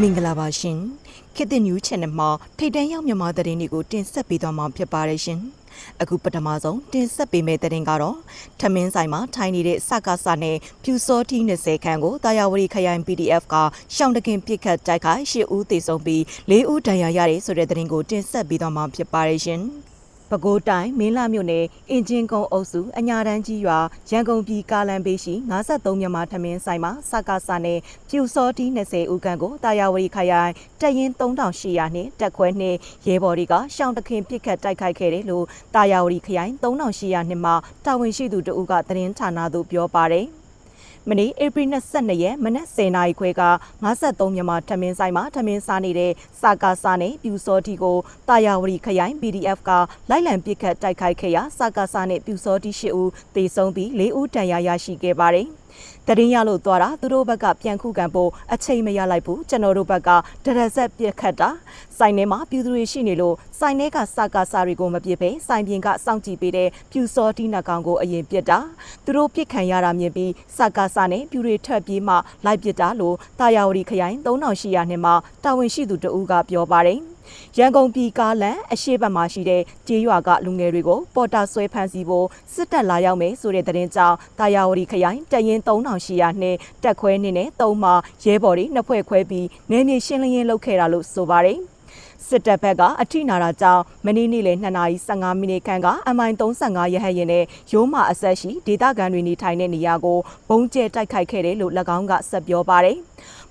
မင်္ဂလာပါရှင်ခေတ်သစ် new channel မှာထိတ်တန်းရောက်မြန်မာသတင်းတွေကိုတင်ဆက်ပေးသွားမှာဖြစ်ပါတယ်ရှင်အခုပထမဆုံးတင်ဆက်ပေးမယ့်သတင်းကတော့ထမင်းဆိုင်မှာထိုင်နေတဲ့စကားစနဲ့ဖြူစောတီ20ခန်းကိုတာယာဝတီခရိုင် PDF ကရှောင်းတခင်ပစ်ခတ်တိုက်ခိုက်10ဦးသေဆုံးပြီး4ဦးဒဏ်ရာရတယ်ဆိုတဲ့သတင်းကိုတင်ဆက်ပေးသွားမှာဖြစ်ပါတယ်ရှင် ပဲခူးတိုင်းမင်းလာမြို့နယ်အင်ဂျင်ကုန်းအုပ်စုအညာတန်းကြီးရွာရန်ကုန်ပြည်ကားလန်ဘေးရှိ53မြန်မာထမင်းဆိုင်မှာစကားစနဲ့ပြူစောတီ20ဦးခန့်ကိုတာယာဝတီခရိုင်တပ်ရင်း3800နှင့်တက်ခွဲနှင့်ရဲဘော်တွေကရှောင်းတခင်ပစ်ခတ်တိုက်ခိုက်ခဲ့တယ်လို့တာယာဝတီခရိုင်3800နှင့်မှတာဝန်ရှိသူတဦးကသတင်းဌာနသို့ပြောပါတယ်။ မနေ့ဧပြီ22ရက်မနက်10:00နာရီခွဲက53မြန်မာထမင်းဆိုင်မှာထမင်းစားနေတဲ့စာကာစာနဲ့ပြူစောတီကိုတာယာဝတီခရိုင် PDF ကလိုက်လံပစ်ခတ်တိုက်ခိုက်ခဲ့ရာစာကာစာနဲ့ပြူစောတီ၈ဦးသေဆုံးပြီး၄ဦးဒဏ်ရာရရှိခဲ့ပါတယ်။ တရင်ရလို့သွားတာသူတို့ဘက်ကပြန်ခုခံဖို့အချိန်မရလိုက်ဘူးကျွန်တော်တို့ဘက်ကဒရဆက်ပြက်ခတ်တာစိုင်းထဲမှာပြူသူတွေရှိနေလို့စိုင်းထဲကစကားစာတွေကိုမပြစ်ပဲစိုင်းပြင်ကစောင့်ကြည့်ပေးတဲ့ပြူစောတီနှကောင်ကိုအရင်ပြစ်တာသူတို့ပြစ်ခံရတာမြင်ပြီးစကားစာနဲ့ပြူတွေထက်ပြေးမှလိုက်ပြစ်တာလို့တာယာဝတီခရိုင်3800နှစ်မှာတာဝန်ရှိသူတဦးကပြောပါတယ် ရန်ကုန်ပြည်ကားလန်အရှိတ်ဘက်မှာရှိတဲ့ကျေးရွာကလူငယ်တွေကိုပေါ်တာဆွဲဖမ်းဆီးဖို့စစ်တပ်လာရောက်မယ်ဆိုတဲ့သတင်းကြောင့်တာယာဝတီခရိုင်တရင်3800နှင့်တက်ခွဲနေနဲ့သုံးမှာရဲဘော်တွေနှစ်ဖွဲ့ခွဲပြီးနယ်မြေရှင်းလင်းရေးလုပ်ခဲ့တာလို့ဆိုပါတယ်စစ်တပ်ဘက်ကအထိနာတာကြောင့်မနေ့နေ့လယ်2နာရီ15မိနစ်ခန့်က MI35 ရဟတ်ရင်နဲ့ရိုးမအဆက်ရှိဒေသခံတွေနေထိုင်တဲ့နေရာကိုဘုံကျဲတိုက်ခိုက်ခဲ့တယ်လို့၎င်းကဆက်ပြောပါတယ်။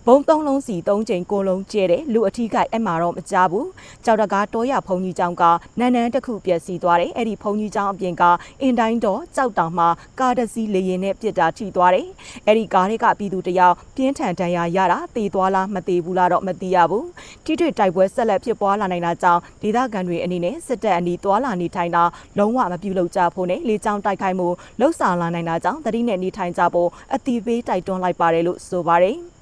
ဘုံသုံးလုံးစီသုံးချိန်ကိုလုံးကျဲတယ်လူအထီးကိုက်အဲ့မှာတော့မကြဘူးကြောက်တကားတောရဖုန်ကြီးကျောင်းကနန်းနန်းတစ်ခုပြက်စီးသွားတယ်အဲ့ဒီဖုန်ကြီးကျောင်းအပြင်ကအင်တိုင်းတော့ကြောက်တောင်မှာကားတစ်စီးလေရင်နဲ့ပြစ်တာထိသွားတယ်အဲ့ဒီကားတွေကပြည်သူတယောက်ပြင်းထန်ဒဏ်ရာရတာတေသွားလားမတေဘူးလားတော့မသိရဘူးထိထွေတိုက်ပွဲဆက်လက်ဖြစ်ပွားလာနိုင်တာကြောင့်ဒေသခံတွေအနေနဲ့စစ်တပ်အနီးသွာလာနေထိုင်တာလုံးဝမပြုလုပ်ကြဖို့နဲ့လေကြောင်းတိုက်ခိုက်မှုလှုပ်ဆောင်လာနိုင်တာကြောင့်တတိနဲ့နေထိုင်ကြဖို့အတိပေးတိုက်တွန်းလိုက်ပါတယ်လို့ဆိုပါတယ်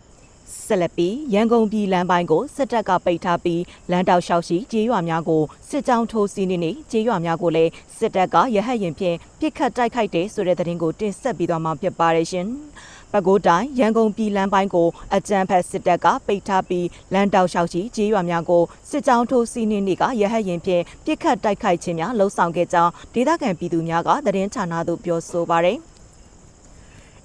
ဆက်လက်ပြီးရန်ကုန်ပြည်လမ်းပိုင်းကိုစစ်တပ်ကပိတ်ထားပြီးလမ်းတောက်လျှောက်ရှိကျေးရွာများကိုစစ်ကြောင်းထိုးစီးနေနေကျေးရွာများကိုလည်းစစ်တပ်ကရဟတ်ရင်ဖြင့်ပစ်ခတ်တိုက်ခိုက်တဲ့ဆိုတဲ့သတင်းကိုတင်ဆက်ပြီးသွားမှာဖြစ်ပါတယ်ရှင်။ပဲခူးတိုင်းရန်ကုန်ပြည်လမ်းပိုင်းကိုအကြမ်းဖက်စစ်တပ်ကပိတ်ထားပြီးလမ်းတောက်လျှောက်ရှိကျေးရွာများကိုစစ်ကြောင်းထိုးစီးနေနေကရဟတ်ရင်ဖြင့်ပစ်ခတ်တိုက်ခိုက်ခြင်းများလှုံ့ဆော်ခဲ့ကြောင်းဒေသခံပြည်သူများကသတင်းဌာနသို့ပြောဆိုပါတယ်။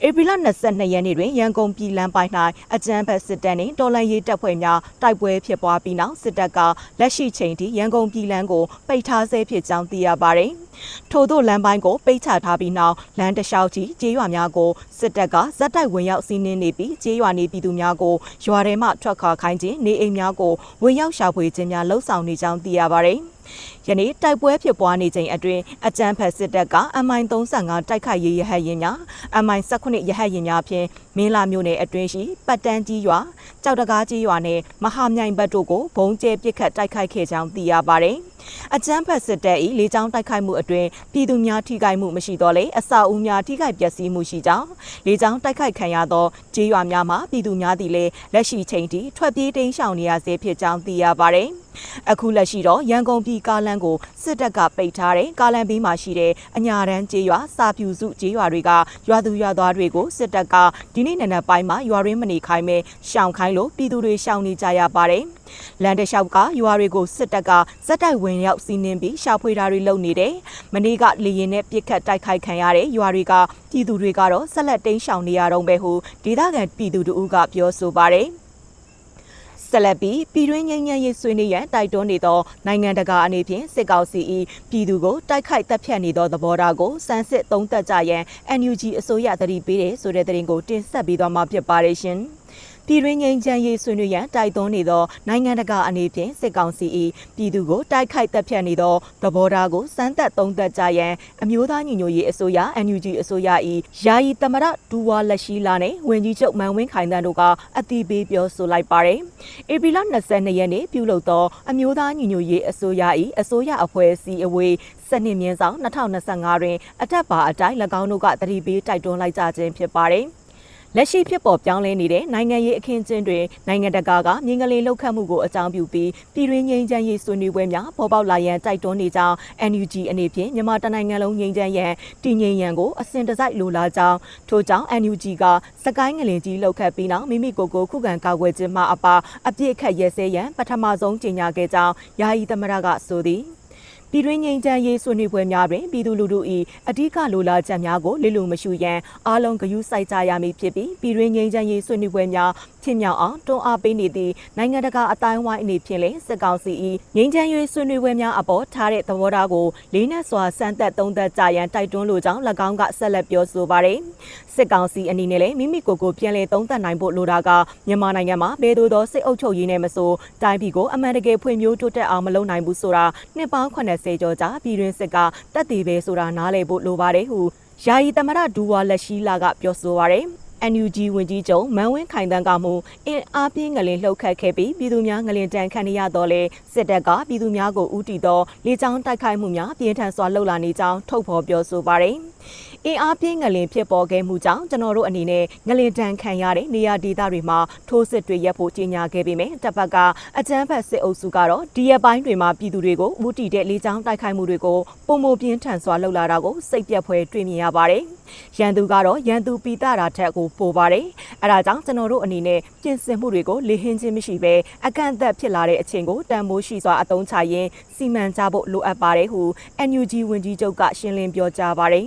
ဧပြီလ22ရက်နေ့တွင်ရန်ကုန်ပြည်လမ်းပိုင်း၌အကြမ်းဖက်စစ်တပ်နှင့်တော်လှန်ရေးတပ်ဖွဲ့များတိုက်ပွဲဖြစ်ပွားပြီးနောက်စစ်တပ်ကလက်ရှိချိန်ထိရန်ကုန်ပြည်လမ်းကိုပိတ်ထားဆဲဖြစ်ကြောင်းသိရပါသည်။ထို့သောလမ်းပိုင်းကိုပိတ်ချထားပြီးနောက်လမ်းတစ်လျှောက်ကြီးကျေးရွာများကိုစစ်တပ်ကဇက်တိုက်ဝင်ရောက်စီးနင်းနေပြီးကျေးရွာနေပြည်သူများကိုရွာထဲမှထွက်ခွာခိုင်းခြင်းနေအိမ်များကိုဝင်ရောက်ရှာဖွေခြင်းများလှုံ့ဆော်နေကြောင်းသိရပါသည်။ ယနေ့တိုက်ပွဲဖြစ်ပွားနေချိန်အတွင်းအကြမ်းဖက်စစ်တပ်က MI35 တိုက်ခိုက်ရေးရဟတ်ရင်များ MI19 ရဟတ်ရင်များဖြင့်မင်းလာမြို့နယ်အတွင်းရှိပတ်တန်းကြီးရွာကြောက်တကားကြီးရွာနဲ့မဟာမြိုင်ဘက်တို့ကိုဘုံကျဲပစ်ခတ်တိုက်ခိုက်ခဲ့ကြောင်းသိရပါတယ်။ အကြမ်းဖက်စစ်တပ်၏လေကြောင်းတိုက်ခိုက်မှုအတွင်းပြည်သူများထိခိုက်မှုမရှိတော့လေအဆောက်အဦများထိခိုက်ပျက်စီးမှုရှိကြောင်းလေကြောင်းတိုက်ခိုက်ခံရသောကြေးရွာများမှာပြည်သူများသည်လည်းလက်ရှိချိန်ထိထွက်ပြေးတိမ်းရှောင်နေရဆဲဖြစ်ကြောင်းသိရပါတယ်။အခုလက်ရှိတော့ရန်ကုန်ပြည်ကားလမ်းကိုစစ်တပ်ကပိတ်ထားတဲ့ကားလမ်းဘေးမှာရှိတဲ့အညာတန်းကျေးရွာစာပြူစုကျေးရွာတွေကရွာသူရွာသားတွေကိုစစ်တပ်ကဒီနေ့နံနက်ပိုင်းမှာရွာရင်းမနေခိုင်းမဲ့ရှောင်ခိုင်းလို့ပြည်သူတွေရှောင်နေကြရပါတယ်။ လန်တလျှောက်ကရွာတွေကိုစစ်တပ်ကဇက်တိုက်ဝင်ရောက်စီးနင်းပြီးရှာဖွေတာတွေလုပ်နေတယ်။မနေ့ကလေရင်နဲ့ပြစ်ခတ်တိုက်ခိုက်ခံရတဲ့ရွာတွေကပြည်သူတွေကတော့ဆက်လက်တိမ်းရှောင်နေရတော့ပဲဟုဒေသခံပြည်သူတို့ကပြောဆိုပါတယ်။ဆက်လက်ပြီးပြည်တွင်းငြိမ်းချမ်းရေးဆွေးနွေးရန်တိုက်တွန်းနေသောနိုင်ငံတကာအနေဖြင့်စစ်ကောင်စီ၏ပြည်သူကိုတိုက်ခိုက်တပ်ဖြတ်နေသောသဘောထားကိုစမ်းစစ်သုံးသပ်ကြရန် NUG အစိုးရသတိပေးတဲ့ဆိုတဲ့သတင်းကိုတင်ဆက်ပေးသွားမှာဖြစ်ပါတယ်ရှင်။ ပြည်တွင်းငြိမ်းချမ်းရေးဆွေးနွေးရန်တိုက်တွန်းနေသောနိုင်ငံတကာအနေဖြင့်စစ်ကောင်စီ၏ပြည်သူကိုတိုက်ခိုက်တပ်ဖြတ်နေသောသဘောထားကိုစမ်းသပ်သုံးသပ်ကြရန်အမျိုးသားညီညွတ်ရေးအစိုးရ NUG အစိုးရ၏ယာယီသမရဒူဝါလက်ရှိလာနှင့်ဝင်ကြီးချုပ်မန်ဝင်းခိုင်တန်းတို့ကအတိပေးပြောဆိုလိုက်ပါတယ်။ဧပြီလ22ရက်နေ့ပြုလုပ်သောအမျိုးသားညီညွတ်ရေးအစိုးရ၏အစိုးရအဖွဲ့အစည်းအဝေးစနစ်မြင်းဆောင်2025တွင်အထက်ပါအတိုင်း၎င်းတို့ကတတိပေးတိုက်တွန်းလိုက်ကြခြင်းဖြစ်ပါတယ်။ လလက်ရှိဖြစ်ပေါ်ပြောင်းလဲနေတဲ့နိုင်ငံရေးအခင်းအကျင်းတွေနိုင်ငံတကာကမြင်းကလေးလှုပ်ခတ်မှုကိုအကြောင်းပြုပြီးပြည်တွင်းငြိမ်းချမ်းရေးဆွေးနွေးပွဲများပေါ်ပေါက်လာရန်တိုက်တွန်းနေကြောင်း NUG အနေဖြင့်မြန်မာတိုင်းနိုင်ငံလုံးငြိမ်းချမ်းရန်တည်ငြိမ်ရန်ကိုအစဉ်တစိုက်လိုလားကြောင်းထို့ကြောင့် NUG ကစကိုင်းငလင်ကြီးလှုပ်ခတ်ပြီးနောက်မိမိကိုယ်ကိုခုခံကာကွယ်ခြင်းမှအပါအပြစ်အခတ်ရဲစဲရန်ပထမဆုံးကြေညာခဲ့ကြောင်းယာယီသမရကဆိုသည် ပြည်တွင်းငြိမ်းချမ်းရေးဆွေးနွေးပွဲများတွင်ပြည်သူလူထု၏အ धिक လိုလားချက်များကိုလစ်လို့မရှုရန်အားလုံးဂရုစိုက်ကြရမည်ဖြစ်ပြီးပြည်တွင်းငြိမ်းချမ်းရေးဆွေးနွေးပွဲများ ဖြစ်မြောက်အောင်တွန်းအားပေးနေသည့်နိုင်ငံတကာအတိုင်းဝိုင်းအနေဖြင့်လည်းစစ်ကောင်စီ၏ငြိမ်းချမ်းရေးဆွေးနွေးပွဲများအပေါ်ထားတဲ့သဘောထားကိုလေးနက်စွာစမ်းသပ်သုံးသပ်ကြရန်တိုက်တွန်းလိုကြောင်း၎င်းကဆက်လက်ပြောဆိုပါရယ်စစ်ကောင်စီအနေနဲ့လည်းမိမိကိုယ်ကိုပြန်လည်သုံးသပ်နိုင်ဖို့လိုတာကမြန်မာနိုင်ငံမှာဘယ်သို့သောစစ်အုပ်ချုပ်ရေးနဲ့မဆိုတိုင်းပြည်ကိုအမှန်တကယ်ဖွံ့ဖြိုးတိုးတက်အောင်မလုပ်နိုင်ဘူးဆိုတာနှစ်ပေါင်း80ကျော်ကြာပြည်တွင်းစစ်ကတက်တည်ပဲဆိုတာနားလည်ဖို့လိုပါတယ်ဟုယာယီသမရဒူဝါလက်ရှိလာကပြောဆိုပါရယ် NUG ဝင်ကြီးချုပ်မန်ဝင်းခိုင်တန်းကမှုအင်အားပြင်းငလင်လှုပ်ခတ်ခဲ့ပြီးပြည်သူများငလင်တန်ခံရတော့လေစစ်တပ်ကပြည်သူများကိုဥတီသောလေကြောင်းတိုက်ခိုက်မှုများပြင်းထန်စွာလှုပ်လာနေကြောင်းထုတ်ဖော်ပြောဆိုပါရယ် အင်အားပြင်းငလင်ဖြစ်ပေါ်ခဲ့မှုကြောင့်ကျွန်တော်တို့အနေနဲ့ငလင်တန်ခံရတဲ့နေရာဒေသတွေမှာထိုးစစ်တွေရပ်ဖို့ကြေညာခဲ့ပေမဲ့တပ်ဖက်ကအကြမ်းဖက်စစ်အုပ်စုကတော့ဒီရက်ပိုင်းတွေမှာပြည်သူတွေကိုဥတီတဲ့လေကြောင်းတိုက်ခိုက်မှုတွေကိုပုံမပြင်းထန်စွာလှုပ်လာတာကိုစိတ်ပြက်ဖွယ်တွေ့မြင်ရပါတယ်ရန်သူကတော့ရန်သူပီတာတာထက်ကိုပိုပါတယ်အဲဒါကြောင့်ကျွန်တော်တို့အနေနဲ့ပြင်ဆင်မှုတွေကိုလေဟင်းချင်းမရှိဘဲအကန့်အသတ်ဖြစ်လာတဲ့အချိန်ကိုတန်မိုးရှိစွာအသုံးချရင်းစီမံကြဖို့လိုအပ်ပါတယ်ဟု NUG ဝန်ကြီးချုပ်ကရှင်းလင်းပြောကြားပါတယ်